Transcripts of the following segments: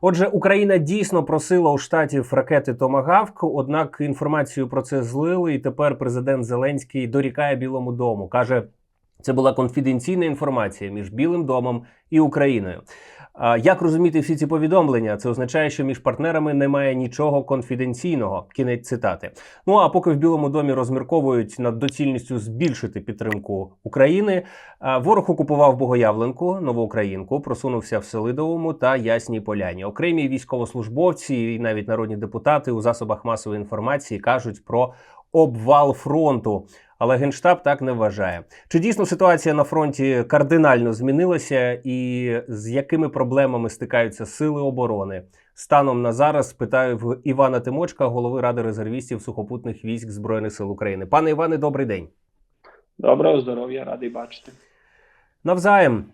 Отже, Україна дійсно просила у штатів ракети Томагавк. Однак інформацію про це злили, і тепер президент Зеленський дорікає Білому дому. каже, це була конфіденційна інформація між Білим домом і Україною. Як розуміти всі ці повідомлення? Це означає, що між партнерами немає нічого конфіденційного. Кінець цитати. Ну а поки в Білому домі розмірковують над доцільністю збільшити підтримку України, ворог окупував Богоявленку, Новоукраїнку, просунувся в Селидовому та Ясній Поляні. Окремі військовослужбовці і навіть народні депутати у засобах масової інформації кажуть про обвал фронту. Але генштаб так не вважає. Чи дійсно ситуація на фронті кардинально змінилася, і з якими проблемами стикаються сили оборони? Станом на зараз питаю в Івана Тимочка, голови ради резервістів сухопутних військ збройних сил України. Пане Іване, добрий день. Доброго здоров'я, радий бачити. Навзаєм,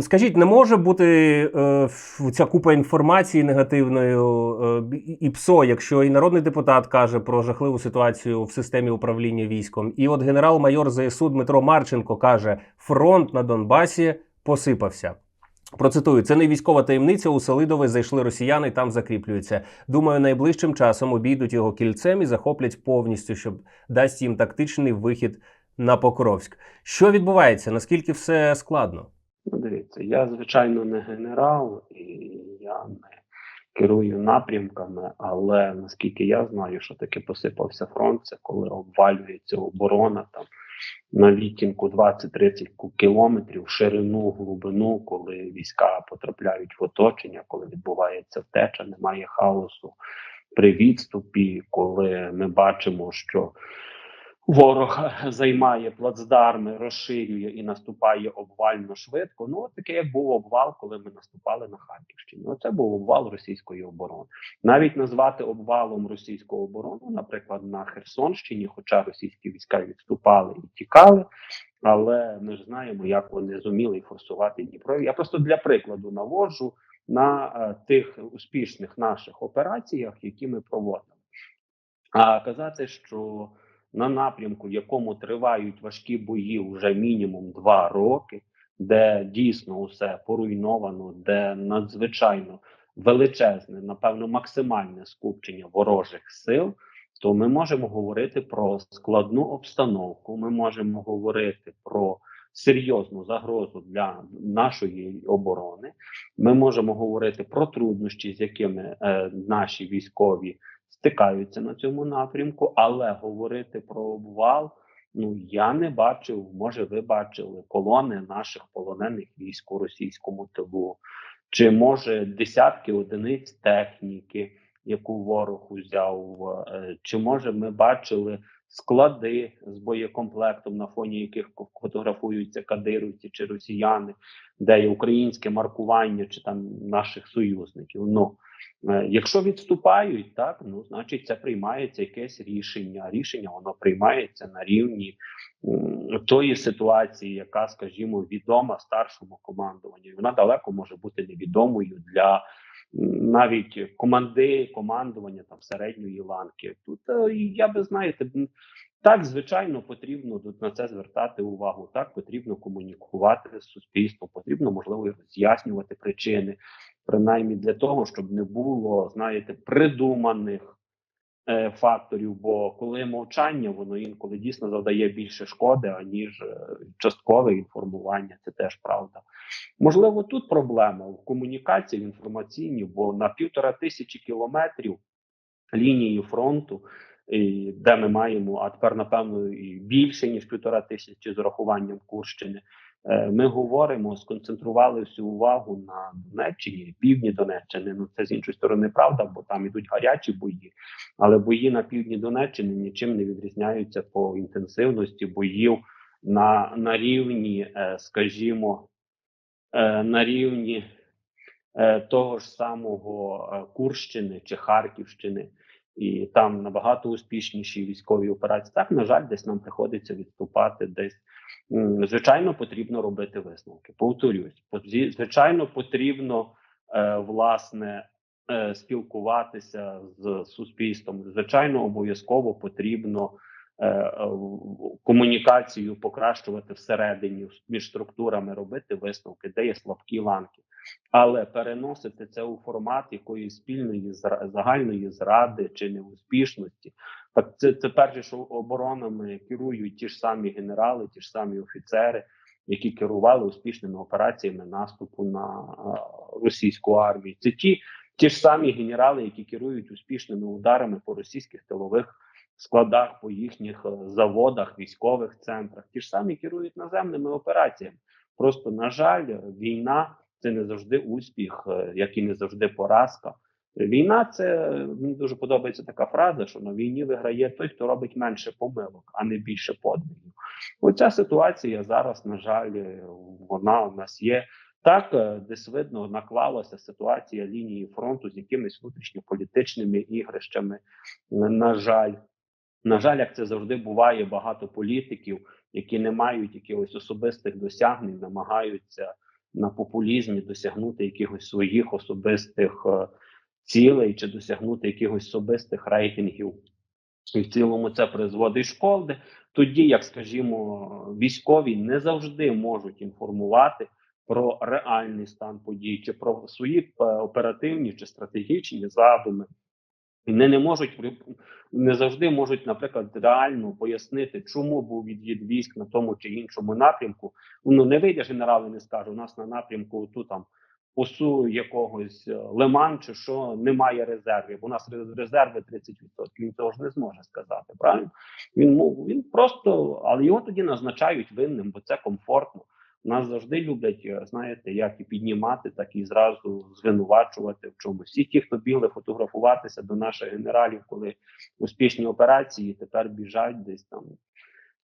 скажіть, не може бути е, ця купа інформації негативною е, і ПСО, якщо і народний депутат каже про жахливу ситуацію в системі управління військом, і от генерал-майор ЗСУ Дмитро Марченко каже: фронт на Донбасі посипався. Процитую, це не військова таємниця. У Селидове зайшли росіяни, там закріплюються. Думаю, найближчим часом обійдуть його кільцем і захоплять повністю, щоб дасть їм тактичний вихід на Покровськ. Що відбувається? Наскільки все складно? Ну, дивіться, я звичайно не генерал і я не керую напрямками, але наскільки я знаю, що таке посипався фронт, це коли обвалюється оборона там на відтінку 20-30 кілометрів, ширину, глибину, коли війська потрапляють в оточення, коли відбувається втеча, немає хаосу при відступі, коли ми бачимо, що Ворог займає плацдарми, розширює і наступає обвально швидко. Ну, от таке як був обвал, коли ми наступали на Харківщині. Оце був обвал російської оборони. Навіть назвати обвалом російську оборону, наприклад, на Херсонщині, хоча російські війська відступали і тікали, але ми ж знаємо, як вони зуміли форсувати Дніпро. Я просто для прикладу наводжу на е, тих успішних наших операціях, які ми проводимо. А казати, що на напрямку, в якому тривають важкі бої вже мінімум два роки, де дійсно усе поруйновано, де надзвичайно величезне, напевно, максимальне скупчення ворожих сил, то ми можемо говорити про складну обстановку. Ми можемо говорити про серйозну загрозу для нашої оборони. Ми можемо говорити про труднощі, з якими е, наші військові стикаються на цьому напрямку, але говорити про обвал. Ну я не бачив. Може, ви бачили колони наших полонених військ у російському тилу, чи може десятки одиниць техніки, яку ворог узяв, е, чи може ми бачили склади з боєкомплектом, на фоні яких фотографуються кадирівці чи росіяни, де є українське маркування, чи там наших союзників. Ну Е, Якщо відступають, так ну значить це приймається якесь рішення. Рішення воно приймається на рівні тої ситуації, яка, скажімо, відома старшому командуванню. Вона далеко може бути невідомою для навіть команди командування там середньої ланки. Тут е, я би знаєте, так звичайно потрібно на це звертати увагу. Так потрібно комунікувати з суспільством, потрібно можливо роз'яснювати причини принаймні для того, щоб не було, знаєте, придуманих факторів. Бо коли мовчання, воно інколи дійсно завдає більше шкоди, аніж е, часткове інформування. Це теж правда. Можливо, тут проблема в комунікації в інформаційній, бо на півтора тисячі кілометрів лінії фронту. І де ми маємо, а тепер напевно і більше ніж півтора тисячі з урахуванням Курщини. Е, Ми говоримо, сконцентрували всю увагу на Донеччині, півдні Донеччини. Ну це з іншої сторони правда, бо там ідуть гарячі бої. Але бої на півдні Донеччини нічим не відрізняються по інтенсивності боїв на, на рівні, е, скажімо, е, на рівні того ж самого Курщини чи Харківщини. І там набагато успішніші військові операції. Так, на жаль, десь нам приходиться відступати десь. Звичайно, потрібно робити висновки. Повторюсь, звичайно, потрібно е, власне е, спілкуватися з суспільством. Звичайно, обов'язково потрібно е, комунікацію покращувати всередині між структурами, робити висновки, де є слабкі ланки. Але переносити це у формат якоїсь спільної загальної зради чи неуспішності, так це, це перше, що оборонами керують ті ж самі генерали, ті ж самі офіцери, які керували успішними операціями наступу на російську армію. Це ті, ті ж самі генерали, які керують успішними ударами по російських тилових складах, по їхніх е, заводах, військових центрах. Ті ж самі керують наземними операціями. Просто на жаль, війна це не завжди успіх, е, як і не завжди поразка. Війна це мені дуже подобається така фраза, що на війні виграє той, хто робить менше помилок, а не більше подвигів. Оця ситуація зараз, на жаль, вона у нас є. Так, е, десь видно, наклалася ситуація лінії фронту з якимись внутрішньополітичними ігрищами. На жаль, на жаль, як це завжди буває, багато політиків, які не мають якихось особистих досягнень, намагаються на популізмі досягнути якихось своїх особистих е, цілей чи досягнути якихось особистих рейтингів. І в цілому це призводить шкоди. Тоді, як скажімо, військові не завжди можуть інформувати про реальний стан подій чи про свої е, оперативні чи стратегічні задуми. І не можуть не завжди можуть, наприклад, реально пояснити, чому був від'їд військ на тому чи іншому напрямку. Ну не вийде генерал і не скаже, у нас на напрямку ту там осу якогось е, лиман чи що немає резервів. У нас резерви 30%. Він цього ж не зможе сказати. Правильно? Він мов він просто, але його тоді назначають винним, бо це комфортно. Нас завжди люблять, е, знаєте, як і піднімати, так і зразу звинувачувати в чомусь. Всі ті, хто бігли фотографуватися до наших генералів, коли успішні операції, тепер біжать десь там.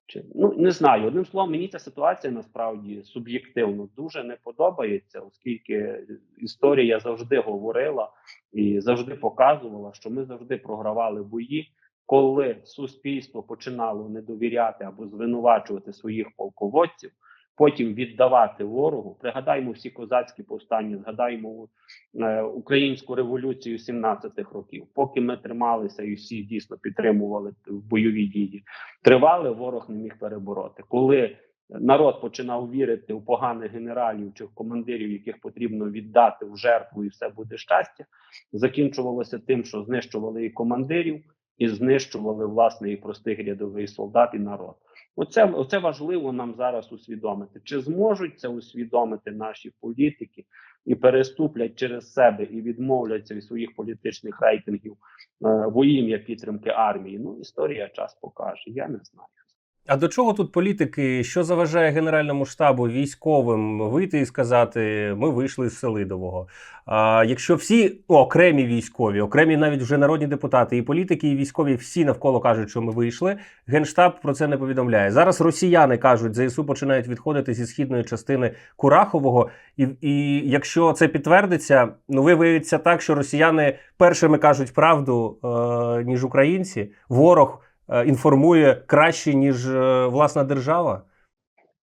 Чи ну не знаю. Одним словом, мені ця ситуація насправді суб'єктивно дуже не подобається, оскільки історія завжди говорила і завжди показувала, що ми завжди програвали бої, коли суспільство починало не довіряти або звинувачувати своїх полководців, потім віддавати ворогу. Пригадаймо всі козацькі повстання, згадаємо е, українську революцію 17-х років. Поки ми трималися і всі дійсно підтримували бойові дії, тривали, ворог не міг перебороти. Коли народ починав вірити у поганих генералів чи командирів, яких потрібно віддати в жертву, і все буде щастя, закінчувалося тим, що знищували і командирів, і знищували власне і простих рядовий солдат і народ. Оце, оце важливо нам зараз усвідомити. Чи зможуть це усвідомити наші політики і переступлять через себе і відмовляться від своїх політичних рейтингів е, во ім'я підтримки армії? Ну, історія час покаже. Я не знаю. А до чого тут політики? Що заважає Генеральному штабу військовим вийти і сказати: ми вийшли з Селидового? А якщо всі ну, окремі військові, окремі навіть вже народні депутати, і політики, і військові всі навколо кажуть, що ми вийшли, генштаб про це не повідомляє. Зараз росіяни кажуть, ЗСУ починають відходити зі східної частини Курахового. І, і якщо це підтвердиться, ну виявиться так, що росіяни першими кажуть правду е, ніж українці. Ворог інформує краще, ніж е, власна держава.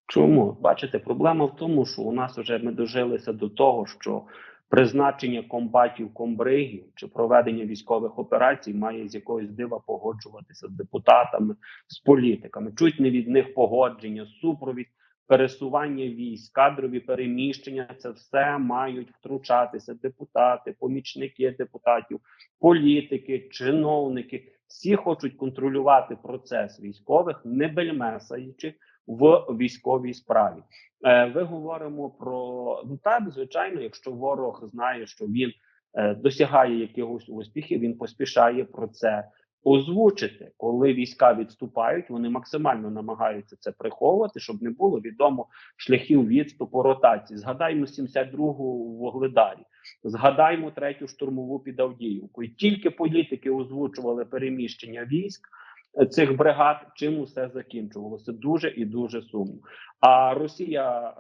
Чому бачите, проблема в тому, що у нас вже ми дожилися до того, що призначення комбатів комбригів чи проведення військових операцій має з якогось дива погоджуватися з депутатами, з політиками. Чуть не від них погодження, супровід, пересування військ, кадрові переміщення. Це все мають втручатися депутати, помічники депутатів, політики, чиновники. Всі хочуть контролювати процес військових, не бельмесаючи в військовій справі. Е, ви говоримо про ну так, звичайно, якщо ворог знає, що він е, досягає якихось успіхів, він поспішає про це озвучити. Коли війська відступають, вони максимально намагаються це приховувати, щоб не було відомо шляхів відступу ротації. Згадаймо 72-гу в Вогледарі, згадаймо третю штурмову під Авдіївкою. Тільки політики озвучували переміщення військ цих бригад, чим усе закінчувалося дуже і дуже сумно. А Росія е,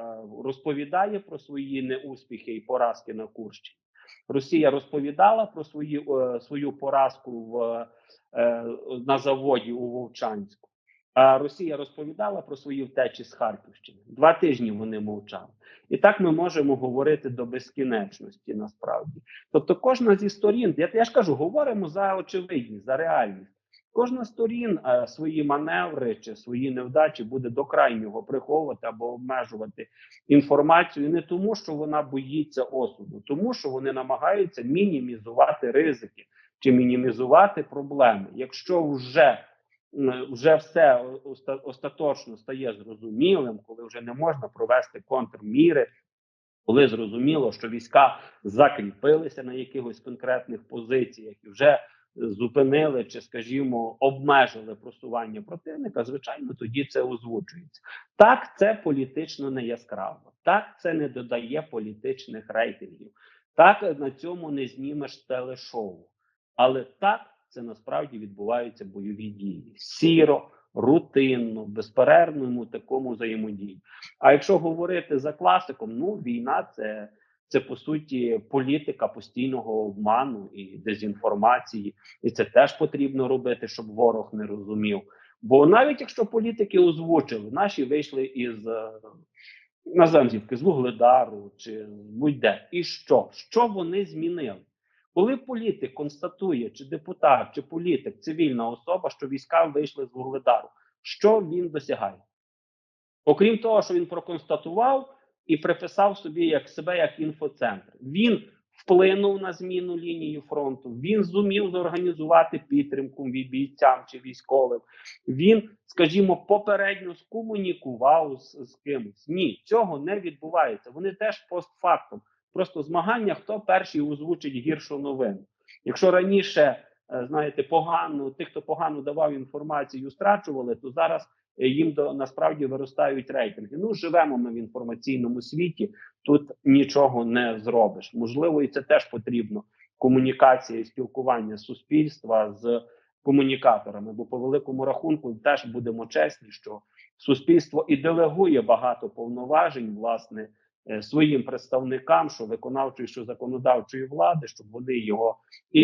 розповідає про свої неуспіхи і поразки на Курщині. Росія розповідала про свої, е, свою поразку в, е, на заводі у Вовчанську. А Росія розповідала про свої втечі з Харківщини. Два тижні вони мовчали. І так ми можемо говорити до безкінечності насправді. Тобто, кожна зі сторін, я, я ж кажу, говоримо за очевидність, за реальність. Кожна сторін е, свої маневри чи свої невдачі буде до крайнього приховувати або обмежувати інформацію не тому, що вона боїться осуду, тому що вони намагаються мінімізувати ризики чи мінімізувати проблеми. Якщо вже вже все остаточно стає зрозумілим, коли вже не можна провести контрміри, коли зрозуміло, що війська закріпилися на якихось конкретних позиціях і вже зупинили чи, скажімо, обмежили просування противника, звичайно, тоді це озвучується. Так, це політично не яскраво, так це не додає політичних рейтингів, так на цьому не знімеш телешоу. Але так це насправді відбуваються бойові дії сіро, рутинно, безперервному такому взаємодії. А якщо говорити за класиком, ну війна це, це по суті політика постійного обману і дезінформації, і це теж потрібно робити, щоб ворог не розумів. Бо навіть якщо політики озвучили, наші вийшли із е, Наземзівки, з Вугледару чи будь-де, і що? Що вони змінили? Коли політик констатує, чи депутат, чи політик, цивільна особа, що війська вийшли з Вугледару, що він досягає? Окрім того, що він проконстатував і приписав собі як себе як інфоцентр, він вплинув на зміну лінії фронту. Він зумів зорганізувати підтримку бійцям чи військовим. Він, скажімо, попередньо скомунікував з, з кимось. Ні, цього не відбувається. Вони теж постфактум. Просто змагання, хто перший озвучить гіршу новину. Якщо раніше, е, знаєте, погано тих, хто погано давав інформацію, страчували, то зараз їм до насправді виростають рейтинги. Ну живемо ми в інформаційному світі. Тут нічого не зробиш. Можливо, і це теж потрібно. Комунікація і спілкування суспільства з комунікаторами. Бо по великому рахунку теж будемо чесні, що суспільство і делегує багато повноважень, власне, е, своїм представникам, що виконавчої, що законодавчої влади, щоб вони його і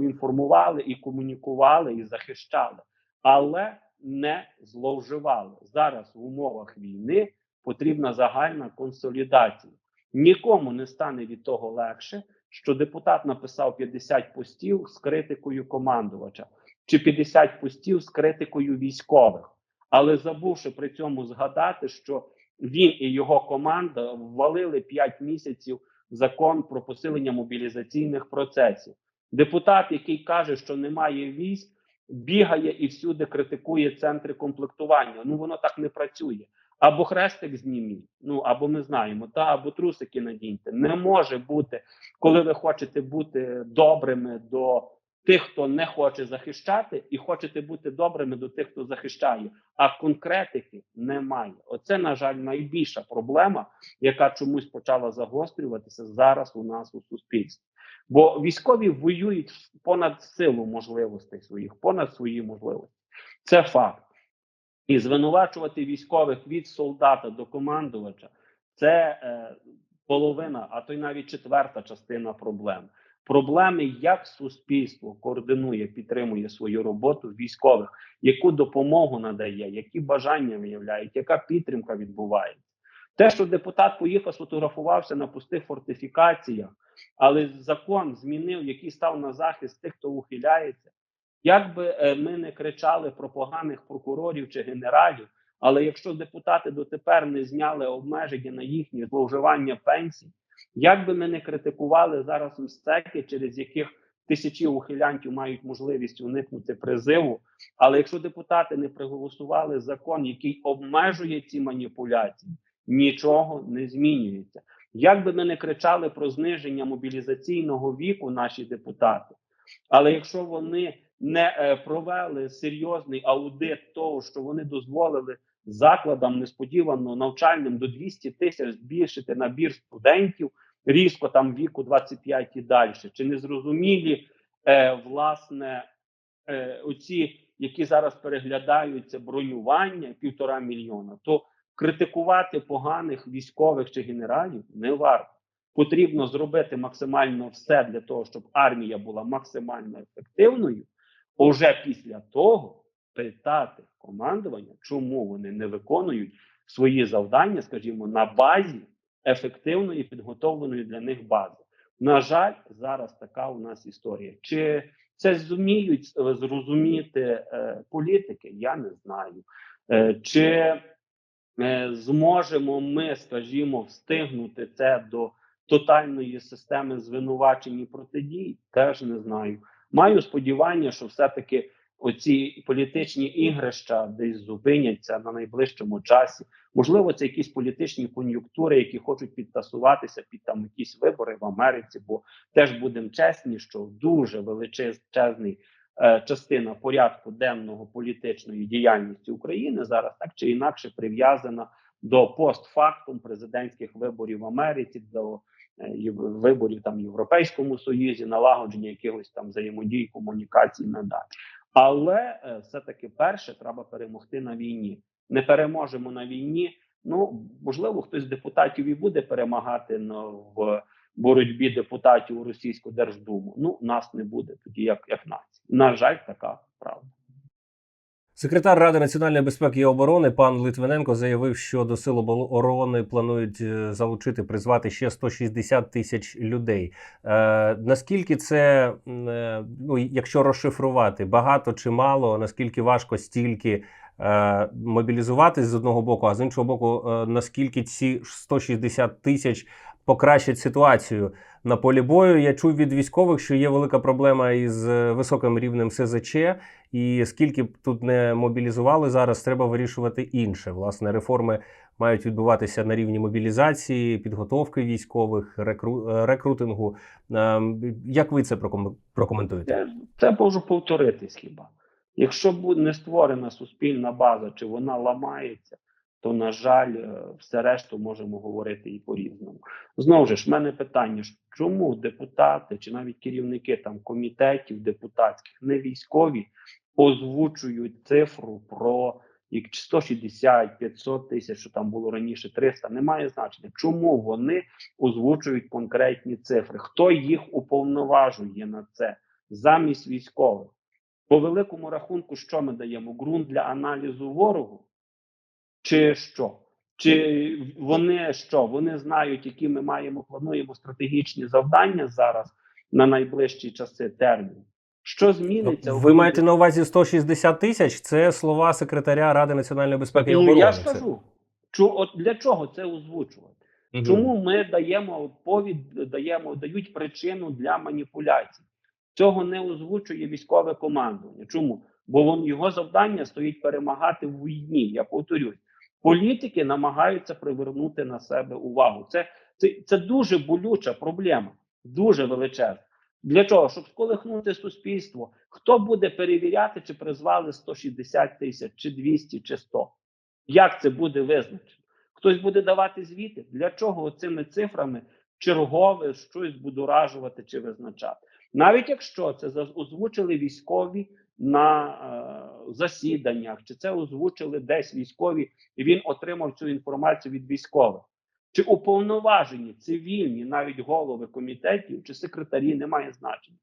інформували, і комунікували, і захищали, але не зловживали зараз в умовах війни. Потрібна загальна консолідація. Нікому не стане від того легше, що депутат написав 50 постів з критикою командувача, чи 50 постів з критикою військових, але забувши при цьому згадати, що він і його команда ввалили 5 місяців закон про посилення мобілізаційних процесів. Депутат, який каже, що немає військ, бігає і всюди критикує центри комплектування. Ну воно так не працює. Або хрестик зніміть, ну або ми знаємо, та або трусики надіньте. Не може бути, коли ви хочете бути добрими до тих, хто не хоче захищати, і хочете бути добрими до тих, хто захищає. А конкретики немає. Оце, на жаль, найбільша проблема, яка чомусь почала загострюватися зараз у нас у суспільстві. Бо військові воюють понад силу можливостей своїх, понад свої можливості. Це факт. І звинувачувати військових від солдата до командувача це е, половина, а то й навіть четверта частина проблем. Проблеми, як суспільство координує, підтримує свою роботу військових, яку допомогу надає, які бажання виявляють, яка підтримка відбувається. Те, що депутат поїхав, сфотографувався на пустих фортифікаціях, але закон змінив, який став на захист тих, хто ухиляється. Як би е, ми не кричали про поганих прокурорів чи генералів, але якщо депутати дотепер не зняли обмеження на їхнє зловживання пенсій, як би ми не критикували зараз МСЕКи, через яких тисячі ухилянтів мають можливість уникнути призиву, але якщо депутати не проголосували закон, який обмежує ці маніпуляції, нічого не змінюється. Як би ми не кричали про зниження мобілізаційного віку, наші депутати, але якщо вони не е, провели серйозний аудит того, що вони дозволили закладам несподівано навчальним до 200 тисяч збільшити набір студентів різко там віку 25 і далі, чи не зрозумілі е, власне е, оці, які зараз переглядаються бронювання півтора мільйона, то критикувати поганих військових чи генералів не варто. Потрібно зробити максимально все для того, щоб армія була максимально ефективною. Уже після того питати командування, чому вони не виконують свої завдання, скажімо, на базі ефективної підготовленої для них бази. На жаль, зараз така у нас історія. Чи це зуміють е, зрозуміти е, політики? Я не знаю. Е, чи зможемо ми, скажімо, встигнути це до тотальної системи звинувачень і протидій? Теж не знаю. Маю сподівання, що все-таки оці політичні ігрища десь зупиняться на найближчому часі. Можливо, це якісь політичні кон'юнктури, які хочуть підтасуватися під там якісь вибори в Америці. Бо теж будемо чесні, що дуже величезний е, частина порядку денного політичної діяльності України зараз так чи інакше прив'язана до постфактум президентських виборів в Америці, до е, виборів там в Європейському Союзі, налагодження якихось там взаємодій, комунікацій надалі. Але е, все-таки перше треба перемогти на війні. Не переможемо на війні. Ну можливо, хтось з депутатів і буде перемагати на, в боротьбі депутатів у російську держдуму. Ну нас не буде тоді, як, як нація. На жаль, така правда. Секретар Ради національної безпеки і оборони пан Литвиненко заявив, що до сил оборони планують е, залучити призвати ще 160 тисяч людей. Е, наскільки це, е, ну якщо розшифрувати, багато чи мало, наскільки важко стільки е, мобілізуватись з одного боку, а з іншого боку, е, наскільки ці 160 тисяч покращать ситуацію на полі бою? Я чув від військових, що є велика проблема із е, високим рівнем СЗЧ. І скільки б тут не мобілізували зараз, треба вирішувати інше. Власне, реформи мають відбуватися на рівні мобілізації, підготовки військових, рекру... е, рекрутингу. Ем, Як ви це проком- прокоментуєте? Це, можу повторитись хіба. Якщо не створена суспільна база, чи вона ламається, то на жаль, е, все решту можемо говорити і по-різному. Знову ж, в мене питання: чому депутати чи навіть керівники там комітетів депутатських, не військові, озвучують цифру про як 160, 500 тисяч, що там було раніше 300, немає значення. Чому вони озвучують конкретні цифри? Хто їх уповноважує на це замість військових? По великому рахунку, що ми даємо? Ґрунт для аналізу ворогу? Чи що? Чи вони що? Вони знають, які ми маємо плануємо стратегічні завдання зараз на найближчі часи термін? Що зміниться? Ви маєте на увазі 160 тисяч? Це слова секретаря Ради національної безпеки і Ну, я ж кажу, чу, от для чого це озвучувати? Мгм. Чому ми даємо повід, даємо, дають причину для маніпуляцій? Цього не озвучує військове командування. Чому? Бо вон, його завдання стоїть перемагати в війні. Я повторюсь, політики намагаються привернути на себе увагу. Це, це, це дуже болюча проблема, дуже величезна. Для чого? Щоб сколихнути суспільство. Хто буде перевіряти, чи призвали 160 тисяч, чи 200, чи 100? Як це буде визначено? Хтось буде давати звіти? Для чого цими цифрами чергове щось будоражувати чи визначати? Навіть якщо це озвучили військові на е, засіданнях, чи це озвучили десь військові, і він отримав цю інформацію від військових. Чи уповноважені цивільні, навіть голови комітетів чи секретарі, немає значення.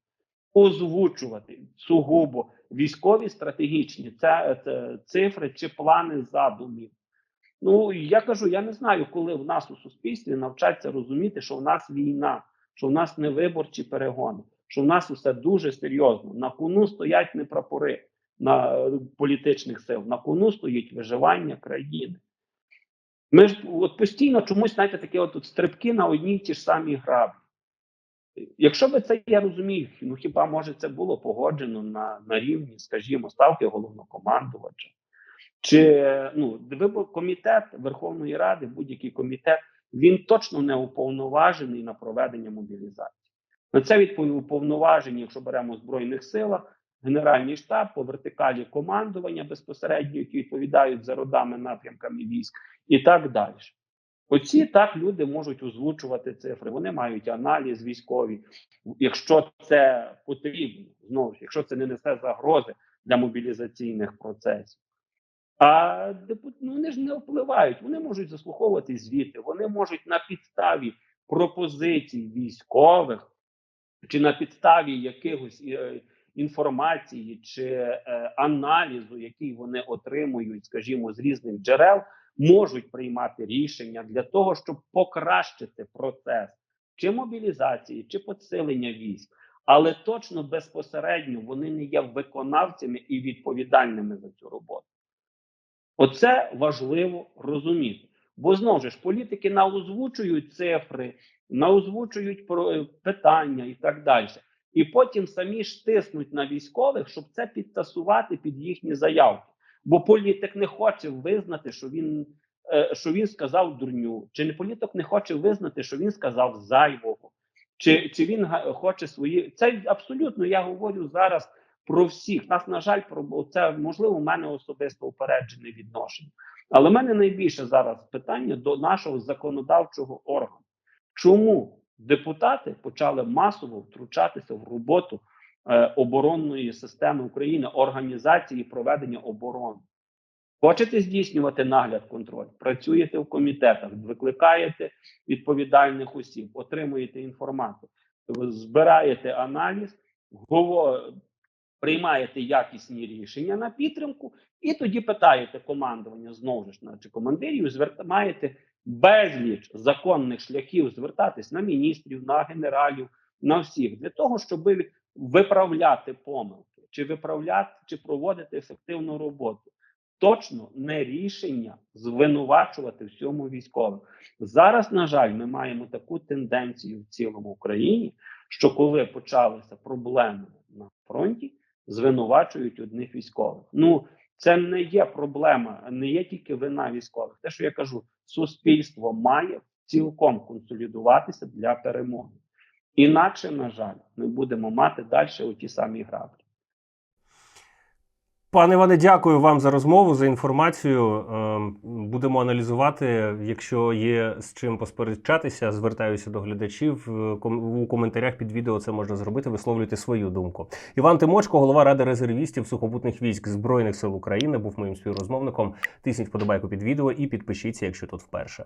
Озвучувати сугубо військові стратегічні це, це цифри чи плани задумів. Ну я кажу, я не знаю, коли в нас у суспільстві навчаться розуміти, що в нас війна, що в нас не виборчі перегони, що в нас усе дуже серйозно. На кону стоять не прапори на е, політичних сил, на кону стоїть виживання країни. Ми ж от постійно чомусь знаєте, такі от, от стрибки на одній ті ж самі граблі. Якщо би це я розумію, ну хіба може це було погоджено на, на рівні, скажімо, ставки головнокомандувача? Чи ну комітет Верховної Ради, будь-який комітет, він точно не уповноважений на проведення мобілізації. На це відповідь уповноважені, якщо беремо в збройних силах, Генеральний штаб по вертикалі командування безпосередньо, які відповідають за родами напрямками військ, і так далі. Оці так люди можуть озвучувати цифри. Вони мають аналіз військові, якщо це потрібно, знову ж, якщо це не несе загрози для мобілізаційних процесів. А ну, вони ж не впливають, вони можуть заслуховувати звіти, вони можуть на підставі пропозицій військових чи на підставі якихось е, інформації чи е, аналізу, який вони отримують, скажімо, з різних джерел, можуть приймати рішення для того, щоб покращити процес чи мобілізації, чи посилення військ. але точно безпосередньо вони не є виконавцями і відповідальними за цю роботу. Оце важливо розуміти. Бо знову ж політики наозвучують цифри, наозвучують е, питання і так далі. І потім самі ж тиснуть на військових, щоб це підтасувати під їхні заявки. Бо політик не хоче визнати, що він, е, що він сказав дурню, чи не політик не хоче визнати, що він сказав зайвого, чи, чи він хоче свої. Це абсолютно я говорю зараз про всіх. Нас, на жаль, про це можливо, у мене особисто упереджене відношення. Але в мене найбільше зараз питання до нашого законодавчого органу. Чому депутати почали масово втручатися в роботу е, оборонної системи України, організації проведення оборони? Хочете здійснювати нагляд контроль? Працюєте в комітетах, викликаєте відповідальних осіб, отримуєте інформацію, збираєте аналіз, приймаєте якісні рішення на підтримку, і тоді питаєте командування знову ж чи командирів, зверта, маєте безліч законних шляхів звертатись на міністрів, на генералів, на всіх для того, щоб виправляти помилки, чи виправляти, чи проводити ефективну роботу. Точно не рішення звинувачувати всьому військових. Зараз, на жаль, ми маємо таку тенденцію в цілому Україні, що коли почалися проблеми на фронті, звинувачують одних військових. Ну це не є проблема, не є тільки вина військових. Те, що я кажу, суспільство має цілком консолідуватися для перемоги. Інакше, на жаль, ми будемо мати далі оті самі граблі. Пане Іване, дякую вам за розмову, за інформацію. Ем, Будемо аналізувати. Якщо є з чим посперечатися, звертаюся до глядачів. Е, У коментарях під відео це можна зробити. Висловлюйте свою думку. Іван Тимочко, голова ради резервістів сухопутних військ збройних сил України, був моїм співрозмовником. Тисніть вподобайку під відео і підпишіться, якщо тут вперше.